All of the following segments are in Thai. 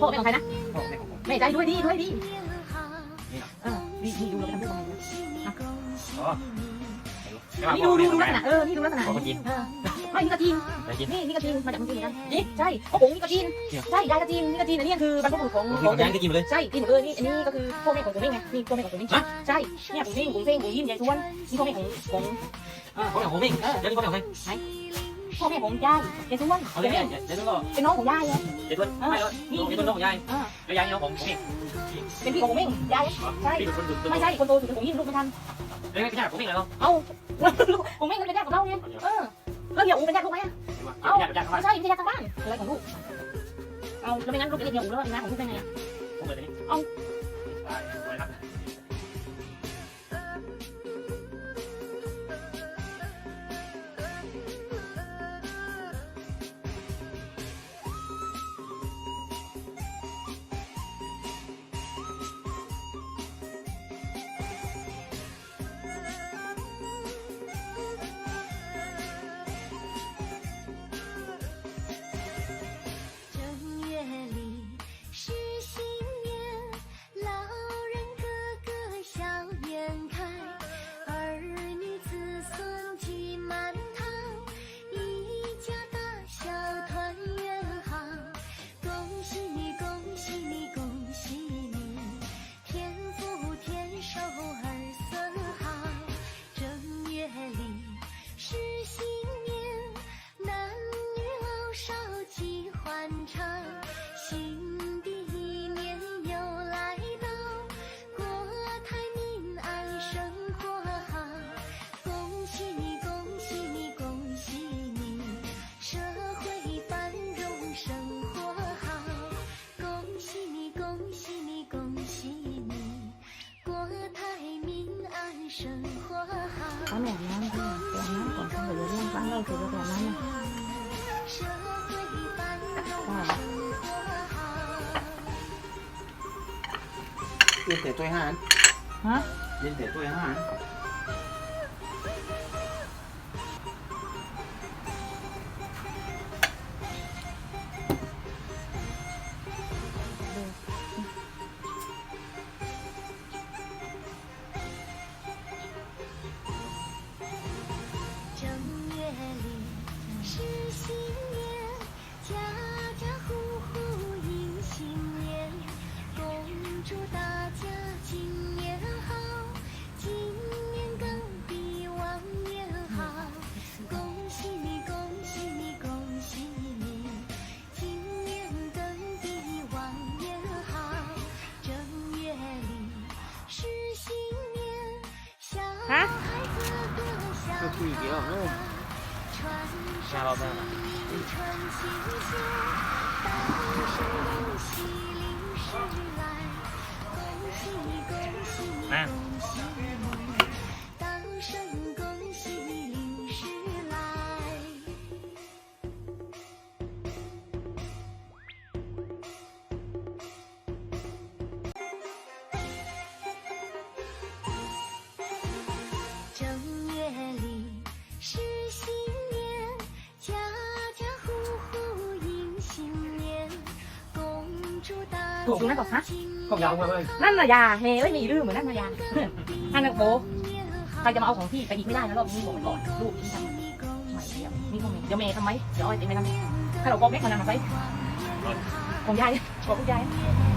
พ่อเป็นของใครนะพ่อแม่ของผมแม่ใจด้วยดีด้วยดีนี่เหรอเออดีดีดูเราไปทำเรื่องอะไรนะอ๋อนี่ดูดูดูลักษณะเออนี่ดูลักษณะของคนจีนเออไม่นี่กระทิงไปกินนี่นี่กระทิงมาจากเมืองจีนเหมือนกันนี่ใช่โอ้โหนี่กระทิงใช่ยายกระทิงนี่กระทิงอันนี้คือบรรพบุรุษของกินของย่างก็กินไปเลยใช่กินเออนี่อันนี้ก็คือพ่อแม่ของตัวเองไงนี่พ่อแม่ของตัวเองใช่เนี่ยผมเองผมเองผมยิ้มยายชวนนี่พ่อแม่ของของอ่าพ่อแม่ของผมเองเดี๋ยวนี่พ่อแม่ของใคร พ่อแม่ของยายยายชวนเอาเดี๋เดี๋ยยววนี่เดี๋ยวเดี๋ยวก็เป็นน้องของยายไงเดี๋ยวไม่แล้วนี่เป็นน้องของยายอ่าแล้วยายนี่น้องของผมเองเป็นพี่ของผมเองยายใช่พี่เป็นคนดูไม่ใช่คนโตสุดผมยิ้มลูกไม่ทันแล้วไม่ใช่ผมเองเหรอเอ้าลูกผมเองมันเป็นญาติของเราเนี่ยเออแล้วเดี๋ยวอูเป็นญาติลูกไหมอะเอ้าญาติญาติเขาไม่ใช่ไม่ใช่ญาติทางบ้านอะไรของลูกเอาแล้วไม่งั้นลูกจะเรียกเฮียอูแล้วเป็นน้าของลูกได้ไงอะผมเลยนี่เอ้า 多少喜欢唱新的一年又来到国泰民安生活好恭喜你恭喜你恭喜你社会繁荣生活好恭喜你恭喜你恭喜你国泰民安生活好恭喜你恭喜你恭喜你恭喜你 ยินเตะตัวห้านฮะยินเตะตัวห้าน 啊！这不哥笑哈哈穿来 กงนั่นก่อนฮะของยาวมาเลยนั่นน่ะยาเฮไม่มีรื่อเหมือนนั่นน่ะยานั่นน่ะโบใครจะมาเอาของพี่ไปอีกไม่ได้นะรอบนี้บอกก่อนลูกพี่ทำไม่เดียวนี่ก็มีเดี๋ยวเมย์ทำไหมเดี๋ยวอ้อยเต็มไทำไหมถ้เราบอกเม่คนนั้นมาไปของยายของคุณยาย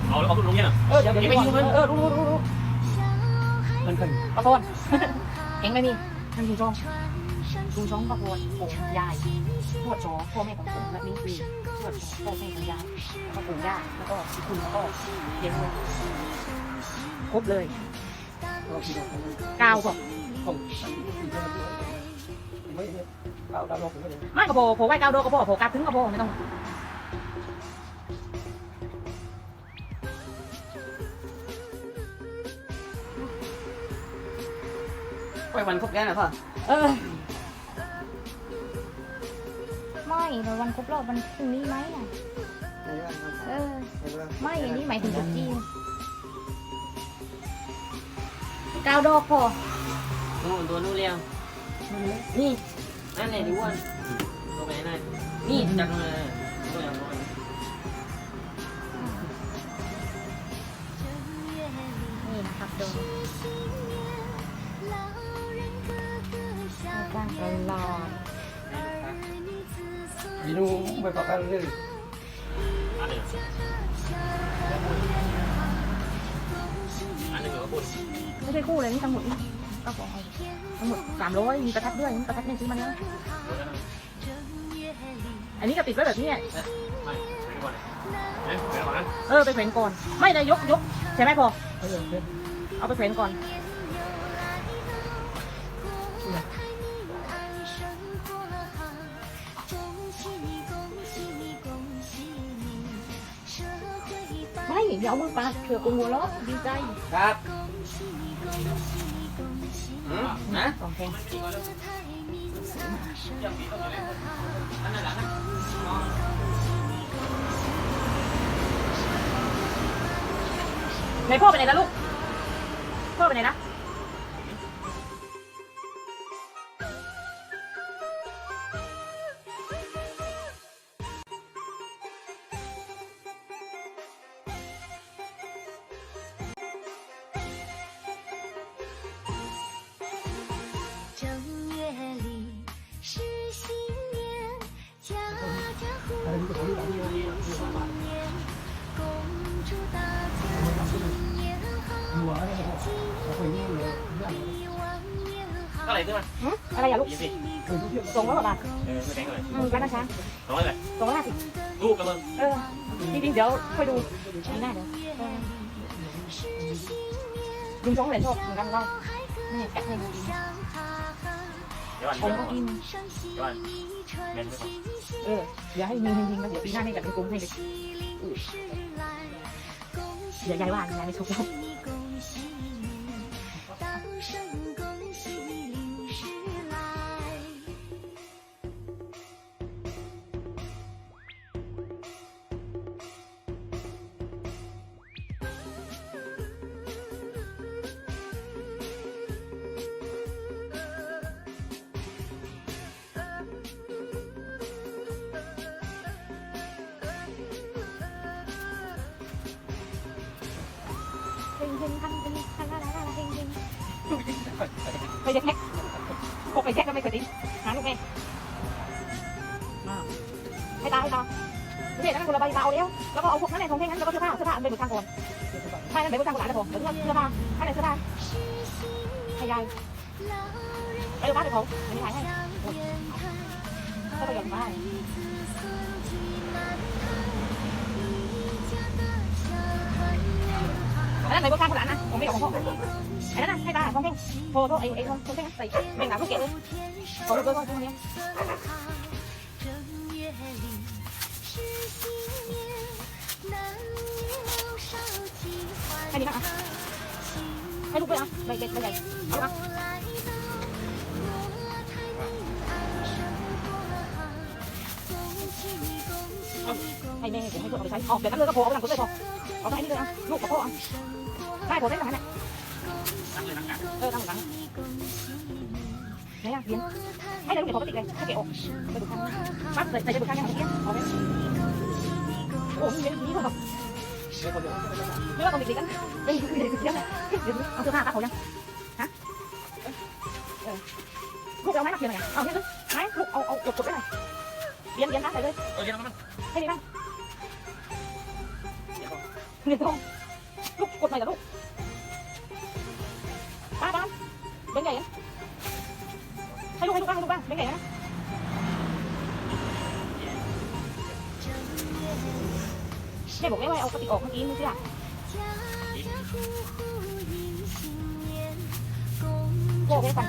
เอาแล้วเอาลูกลงเนี่ยเออเดี๋ยวเดี๋ยวไปยิงมันเออรู้รู้รู้รู้มันเป็นปะโทนเอ็งไม่มีนั่นดูช่องดูช่องปะโทนผมยายปวดจอพ่อแม่ของผมและนี่ฟรี ทวดจอพ่อแม่ของยายแล้วก็ปู่ย่าแล้วก็คุณแล้วก็เดี๋ยวครบเลยเกาวก็เอาดาวลงผมก็เลยไม่กระโปโผล่ไว้กาวโดกกระโปโผล่กาถึงกระโปไม่ต้องไปวันครบแก่นะพ่อเออ เราวันครบรอบวันพรุ่งนี้ไหมอะ เออ ไม่อันนี้หมายถึงจุดจีนกาวดอกพอนู่นตัวนู่นเรียวนี่ นั่นแหละดิวันตัวไหนนั่นนี่จังเลยตัวอย่างนนี่กับการตลอด 孙มีนูไปประกันเลยอันหนึ่งอันหนึ่งเหรอคุณไม่ใช่คู่เลยนี่ทั้งหมดนี่ก็ของเอาทั้งหมดสามร้อยมีประทัดด้วยนี่ประทัดเนี่ยซื้อมาแล้วอันนี้ก็ติดไว้แบบนี้เนี่ยไม่ไม่ก่อนเอ๊ะไม่ก่อนนะเออไปแขวนก่อน ไม่ได้ยกยกใช่ไหมพอ เออเออเอาไปแขวนก่อน ไม่เดี๋ยวเอามือปาดเถื่อกูหัวเราะดีใจครับอืมนะสองแพงอันนั้นหลังไหนพ่อไปไหนนะลูก พ่อไปไหนนะ cái này thôi mà. Cái này à lúc. Cùng đó mà bà. Ừ, cái này rồi. Ừ, cái này sáng. Rồi rồi. Cùng đó là gì? Ngu cảm ơn. Ừ. Đi đi dấu, coi đủ. Cái này được. Dùng sống lên thôi, mình ăn ngon. Này, cắt này. ดี๋ยวค่อยดูปีหน้าเดี๋ยวเออลุงจ้องเหรียญชอบเหมือนกันเราแม่แกะให้ดูดีเดี๋ยวก่อนผมเดี๋ยวก็ก่อนกินเดี๋ยวก่อนเงินไม่พอเออเดี๋ยวให้ยิงยิงๆแล้วเดี๋ยวปีหน้านี่จะเป็นกลุ่มให้เลยเดี๋ยวยายว่ายายไม่ชอบ เฮงเฮงทันเป็นทันละละละเฮงเฮงไปแจ็คแท็กพกไปแจ็คก็ไม่เคยดิ้นหาลูกแม่มาให้ตาให้ตาไม่ใช่นั่นคนละใบตาเอาแล้ว แล้วก็เอาพวกนั้นในทองเท่งนั้นแล้วก็เสื้อผ้าเสื้อผ้าไปบนทางก่อนไม่นั่นไปบนทางก่อนหลานจะพอเดี๋ยวเสื้อผ้าให้ในเสื้อผ้าให้ยายไปดูบ้านไปเขาอันนี้ถ่ายให้ก็ประหยัดบ้านอันนั้นไหนบนข้างคนละอันนะผมไม่เอาของพ่ออันนั้นนะให้ตาของเพ่ แบงค์ในะให้ดูให้ดูบ้างให้ดูบ้างเบงค์ในะแม่บอกไม่ไหวเอากระติกออกเมื่อกี้มึงเชื่โก้ไม่ฟัง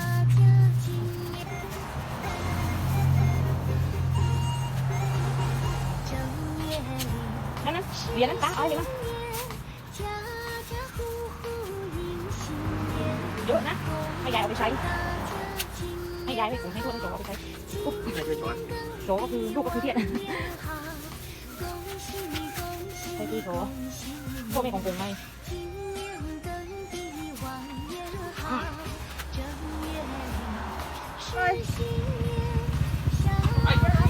นั่นนะเหรียญนั้นตาเอาเลยนะเยอะนะ ให้ยายเอาไปใช้ ให้ยายให้ผมให้ทวดให้โจเอาไปใช้ปุ๊บไม่ใช่โจโจก็คือลูกก็คือเทียนให้พี่โจพวกไม่ของผมไหม哎。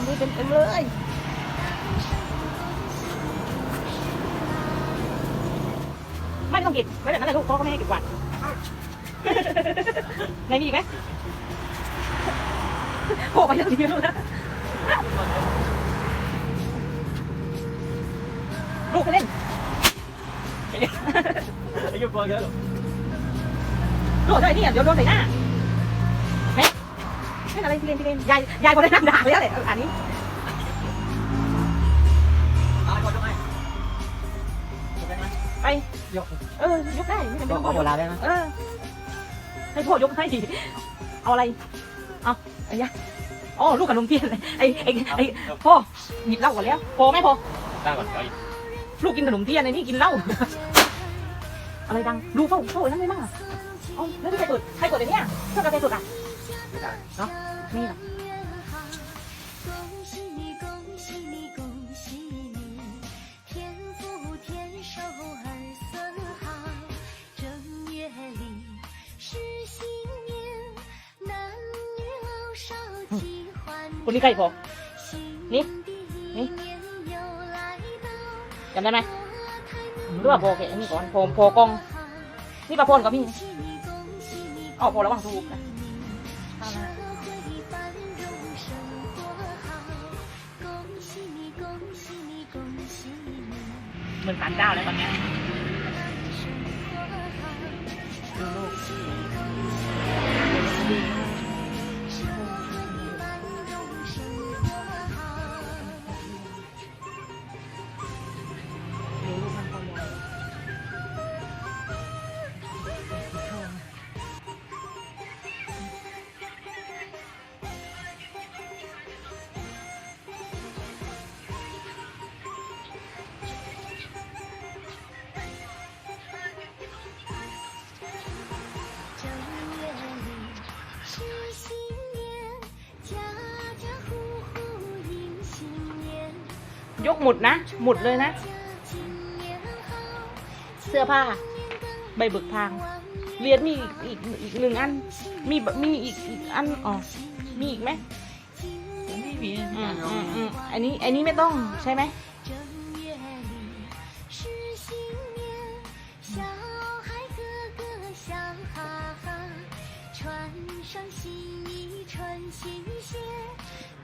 างนี้เป็นเต็มเลยไม่ต้องเก็บไว้แบบนั้นแหละลูกพ่อก็ไม่ให้เก็บกวาดไหนมีอีกไหมโผล่ไปแล้วทีเดียวนะลูกไปเล่นไอ้ยุบตัวเยอะโดดเลยนี่เดี๋ยวโดนใส่หน้าเฮ้ย เล่นอะไรที่เล่นที่เล่นยายยายคนได้นั่งด่าแล้วแหละอันนี้อะไรก่อนยกให้ยกได้ไหมไปยกเออยกได้ไม่จำเป็นก็ต้องขอโบราณได้ไหมเออให้พ่อยกให้ดิเอาอะไรเอาไอ้ยะอ๋อลูกขนมเทียนไอ้ไอ้ไอ้พ่อหยิบเหล้าก่อนแล้วพอไหมพอตั้งก่อนเอาอีกลูกกินขนมเทียนไอ้นี่กินเหล้าอะไรดังดูเฝ้าเฝ้าไอ้นั่นไม่มากเอาแล้วที่ใครเปิดใครเปิดไอ้เนี่ยเครื่องกาแฟสดอะ ไม่ได้ เนาะนี่เหรอ 恭喜你，恭喜你，恭喜你，天福天寿儿孙好，正月里是新年，男女老少齐欢 คนนี้ใครพอ 新 นี่ 的一 นี่ 年又来到， จำได้ไหม 开 หรือว่าพอแกอันนี้ก่อนพอพอกล้อง นี่ปลาพนกับพี่ 恭喜你，恭喜你， เอาพอระวังถูกนะ เหมือนสารเจ้าแล้วตอนเนี้ย ยกหมุดนะ หมุดเลยนะ 今年好， เสื้อผ้า ใบเบิกทาง เรียนมีอีกอีกอีกหนึ่งอัน มีแบบมีอีกอีกอัน อ๋อ มีอีกไหม ไม่มี อืมอืมอืมอันนี้ อันนี้ไม่ต้องใช่ไหม 正月里是新年，小孩个个笑哈哈，穿上新衣穿新鞋，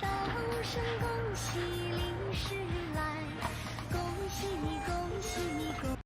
到 see me.